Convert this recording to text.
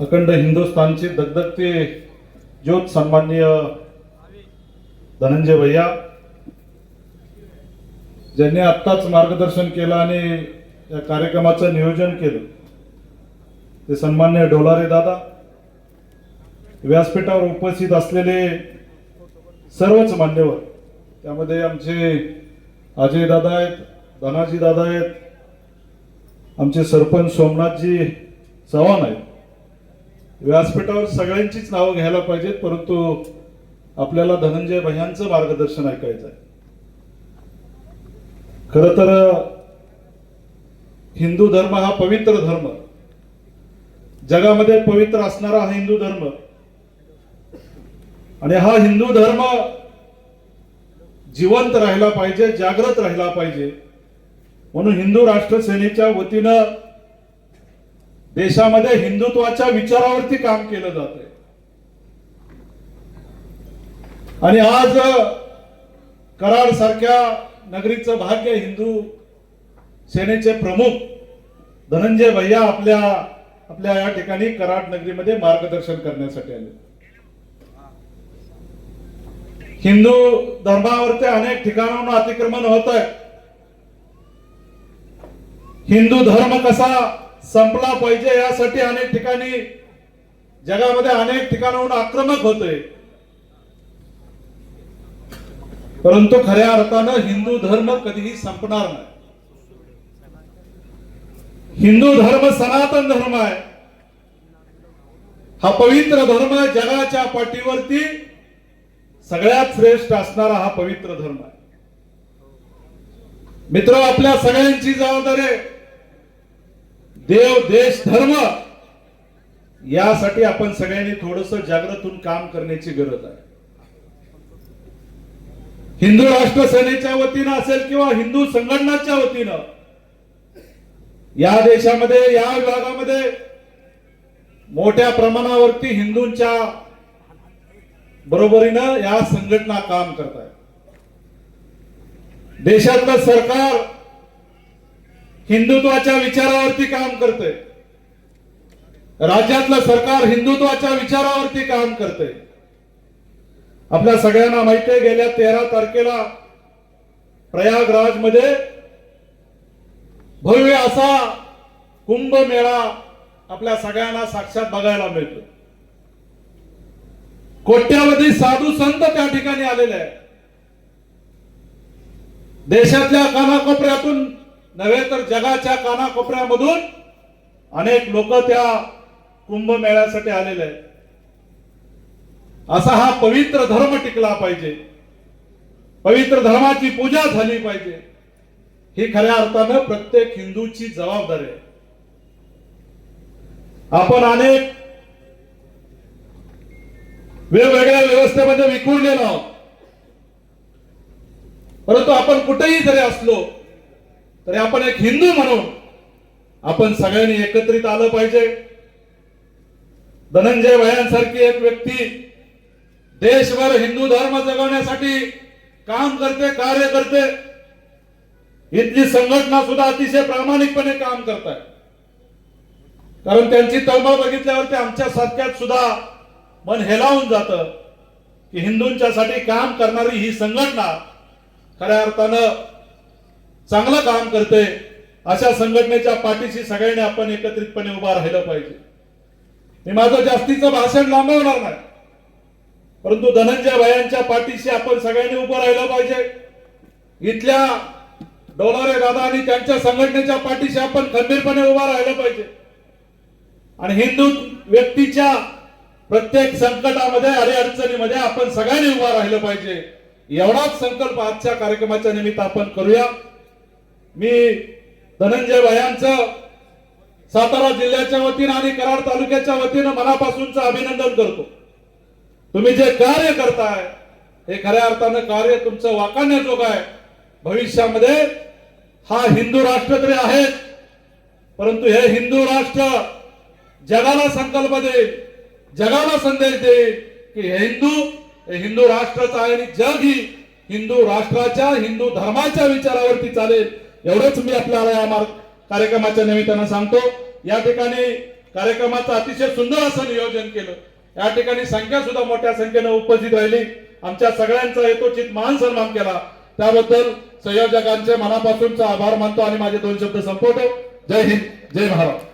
अखंड हिंदुस्थानचे दगदगते ज्योत सन्माननीय धनंजय भैया ज्यांनी आत्ताच मार्गदर्शन केलं आणि या कार्यक्रमाचं नियोजन केलं ते सन्मान्य डोलारे दादा व्यासपीठावर उपस्थित असलेले सर्वच मान्यवर त्यामध्ये आमचे अजय दादा आहेत धनाजी दादा आहेत आमचे सरपंच सोमनाथजी चव्हाण आहेत. व्यासपीठावर सगळ्यांचीच नावं घ्यायला पाहिजेत परंतु आपल्याला धनंजय भैयांचं मार्गदर्शन ऐकायचं आहे. खर तर हिंदू धर्म हा पवित्र धर्म. जगामध्ये पवित्र असणारा हा हिंदू धर्म. आणि हा हिंदू धर्म जिवंत राहिला पाहिजे जागृत राहिला पाहिजे. म्हणून हिंदू राष्ट्र सेनेच्या वतीनं देशामध्ये हिंदुत्वाच्या विचारावरती काम केलं जात आहे आणि आज कराड सारख्या नगरीचं भाग्य हिंदू सेनेचे प्रमुख धनंजय भैया आपल्या आपल्या या ठिकाणी कराड नगरीमध्ये मार्गदर्शन करण्यासाठी आले. हिंदू धर्मावरती अनेक ठिकाणाहून अतिक्रमण होत आहे. हिंदू धर्म कसा संपला पाहिजे यासाठी अनेक ठिकाणी जगामध्ये अनेक ठिकाणाहून आक्रमक होते परंतु खऱ्या अर्थानं हिंदू धर्म कधीही संपणार नाही. हिंदू धर्म सनातन धर्म आहे. हा पवित्र धर्म जगाच्या पाठीवरती सगळ्यात श्रेष्ठ असणारा हा पवित्र धर्म आहे. मित्र आपल्या सगळ्यांची जबाबदारी आहे. देव देश धर्म यासाठी आपण सगळ्यांनी थोडस जागृत काम करण्याची गरज आहे. हिंदू राष्ट्र सेनेच्या वतीनं असेल किंवा हिंदू संघटनाच्या वतीनं या देशामध्ये या विभागामध्ये मोठ्या प्रमाणावरती हिंदूंच्या बरोबरीनं या संघटना काम करत आहेत देशातलं सरकार हिंदुत्वाच्या विचारावरती काम करतंय. राज्यातलं सरकार हिंदुत्वाच्या विचारावरती काम करतंय. आपल्या सगळ्यांना माहिती आहे गेल्या तेरा तारखेला प्रयागराजमध्ये भव्य असा कुंभमेळा आपल्या सगळ्यांना साक्षात बघायला मिळतो. कोट्यावधी साधू संत त्या ठिकाणी आलेले आहेत. देशातल्या कानाकोपऱ्यातून नव्हे तर जगाच्या कानाकोपऱ्यामधून अनेक लोक त्या कुंभमेळ्यासाठी आलेले आहेत. असा हा पवित्र धर्म टिकला पाहिजे. पवित्र धर्माची पूजा झाली पाहिजे. ही खऱ्या अर्थानं प्रत्येक हिंदूची जबाबदारी आहे. आपण अनेक वेगवेगळ्या व्यवस्थेमध्ये विखुरलेलो आहोत. परंतु आपण कुठेही जरी असलो तरी आपण एक हिंदू म्हणून आपण सगळ्यांनी एकत्रित आलं पाहिजे. धनंजय भयांसारखी एक व्यक्ती देशभर हिंदू धर्म जगवण्यासाठी काम करते कार्य करते. इथली संघटना सुद्धा अतिशय प्रामाणिकपणे काम करत आहे कारण त्यांची तळमळ बघितल्यावरती आमच्या सारख्यात सुद्धा मन हेलावून जात की हिंदूंच्यासाठी काम करणारी ही संघटना खऱ्या अर्थानं चांगलं काम करतंय अशा संघटनेच्या पाठीशी सगळ्यांनी आपण एकत्रितपणे उभा राहिलं पाहिजे. मी माझं जास्तीचं भाषण लांबवणार नाही परंतु धनंजय भयांच्या पाठीशी आपण सगळ्यांनी उभं राहिलं पाहिजे. इथल्या डोलारे दादा आणि त्यांच्या संघटनेच्या पाठीशी आपण खंबीरपणे उभा राहिलं पाहिजे. आणि हिंदू व्यक्तीच्या प्रत्येक संकटामध्ये अडचणीमध्ये आपण सगळ्यांनी उभा राहिलं पाहिजे. एवढाच संकल्प आजच्या कार्यक्रमाच्या निमित्त आपण करूया. मी धनंजय भयांचं सातारा जिल्ह्याच्या वतीनं आणि कराड तालुक्याच्या वतीनं मनापासूनचं अभिनंदन करतो. तुम्ही जे कार्य करताय हे खऱ्या अर्थानं कार्य तुमचं वाकाण्याजोग आहे. भविष्यामध्ये हा हिंदू राष्ट्र तरी आहे परंतु हे हिंदू राष्ट्र जगाला संकल्प देईल जगाला संदेश देईल की हे हिंदू हे हिंदू राष्ट्रच आहे आणि जग ही हिंदू राष्ट्राच्या हिंदू धर्माच्या विचारावरती चालेल. एवढंच मी आपल्याला या मार्ग कार्यक्रमाच्या निमित्तानं सांगतो. या ठिकाणी कार्यक्रमाचं अतिशय सुंदर असं नियोजन केलं. या ठिकाणी संख्या सुद्धा मोठ्या संख्येनं उपस्थित राहिली. आमच्या सगळ्यांचा यथोचित मान सन्मान केला. त्याबद्दल संयोजकांचे मनापासूनचा आभार मानतो आणि माझे दोन शब्द संपवतो. जय हिंद जय महाराष्ट्र